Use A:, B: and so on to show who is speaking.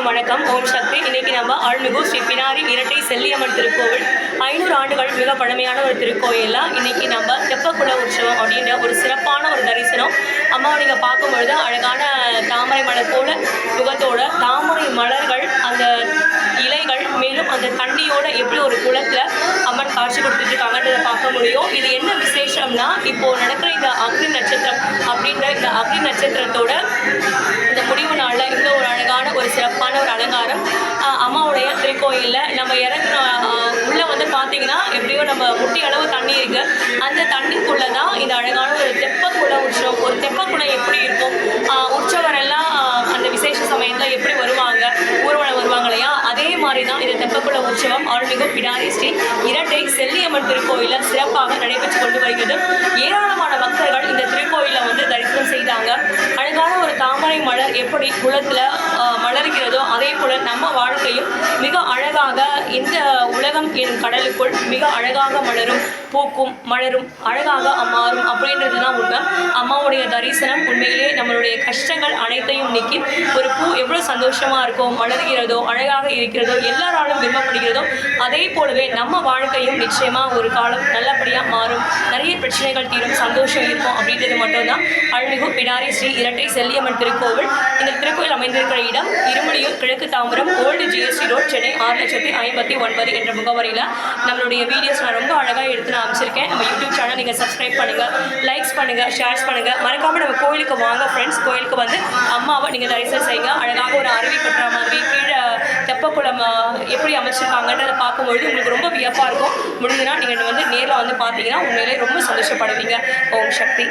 A: அனைவருக்கும் வணக்கம். ஓம் சக்தி. இன்னைக்கு நம்ம அருள்மிகு ஸ்ரீ பினாரி இரட்டை செல்லியம்மன் திருக்கோவில். ஐநூறு ஆண்டுகள் மிக பழமையான ஒரு திருக்கோயிலில். இன்னைக்கு நம்ம தெப்பக்குள உற்சவம் அப்படின்ற ஒரு சிறப்பான ஒரு தரிசனம் அம்மாவை நீங்கள் பார்க்கும்பொழுது அழகான தாமரை மலர் போல முகத்தோட தாமரை மலர்கள் அந்த இலைகள் மேலும் அந்த தண்ணியோட எப்படி ஒரு குளத்துல அம்மன் காட்சி கொடுத்துட்டு இருக்காங்கன்றதை பார்க்க முடியும். இது என்ன விசேஷம்னா இப்போ நடக்கிற இந்த அக்னி அம்மாவுடைய திருக்கோயிலில் நம்ம இறங்குற உள்ளே உள்ள வந்து பார்த்தீங்கன்னா எப்படியோ நம்ம முட்டி அளவு தண்ணி இருக்கு. அந்த தண்ணிக்குள்ளே தான் இந்த அழகான ஒரு தெப்பக்குள உற்சவம் ஒரு தெப்பக்குளம் எப்படி இருக்கும்? உற்சவரெல்லாம் எல்லாம் அந்த விசேஷ சமயத்தில் எப்படி வருவாங்க? ஊர்வலம் வருவாங்க இல்லையா? அதே மாதிரி தான் இந்த தெப்பக்குள உற்சவம் ஆன்மீக பிடாரி ஸ்ரீ இரட்டை செல்லியம்மன் திருக்கோயிலில் சிறப்பாக நடைபெற்று கொண்டு வருகிறது. ஏராளமான பக்தர்கள் இந்த திருக்கோயிலில் வந்து தரிசனம் செய்தாங்க. அழகான ஒரு தாமரை மலர் எப்படி குளத்தில் மலர்கிறதோ அதே போல் நம்ம வாழ்க்கையும் இந்த உலகம் எனும் கடலுக்குள் மிக அழகாக மலரும் பூக்கும் மலரும் அழகாக அம்மாறும் அப்படின்றது தான் உண்மை. அம்மாவுடைய தரிசனம் உண்மையிலே நம்மளுடைய கஷ்டங்கள் அனைத்தையும் நீக்கி ஒரு பூ எவ்வளோ சந்தோஷமாக இருக்கோ மலர்கிறதோ அழகாக இருக்கிறதோ எல்லாராலும் விரும்பப்படுகிறதோ அதே போலவே நம்ம வாழ்க்கையும் நிச்சயமாக ஒரு காலம் நல்லபடியாக மாறும். நிறைய பிரச்சனைகள் தீரும் சந்தோஷம் இருக்கும் அப்படின்றது மட்டும்தான். அருள்மிகு பிடாரி ஸ்ரீ இரட்டை செல்லியம்மன் திருக்கோவில். இந்த திருக்கோயில் அமைந்திருக்கிற இடம் இருமலியூர் கிழக்கு Tambaram old GST road Chennai ஆறு லட்சத்தி ஐம்பத்தி ஒன்பது என்ற முகவரியில் நம்மளுடைய வீடியோஸ் நான் ரொம்ப அழகாக எடுத்து நான் அமைச்சிருக்கேன். நம்ம யூடியூப் சேனல் நீங்கள் சப்ஸ்கிரைப் பண்ணுங்கள் லைக்ஸ் பண்ணுங்கள் ஷேர்ஸ் பண்ணுங்கள் மறக்காமல் நம்ம கோயிலுக்கு வாங்க ஃப்ரெண்ட்ஸ் கோயிலுக்கு வந்து அம்மாவை நீங்கள் தரிசனம் செய்யுங்க. அழகாக ஒரு அருவி கட்டுற மாதிரி கீழே தெப்பக்குளம் எப்படி அமைச்சிருக்காங்கன்றதை பார்க்கும்பொழுது உங்களுக்கு ரொம்ப வியப்பாக இருக்கும். முடிஞ்சுனா நீங்கள் வந்து நேரில் வந்து பார்த்தீங்கன்னா உண்மையிலே ரொம்ப சந்தோஷப்படுவீங்க. ஓம் சக்தி.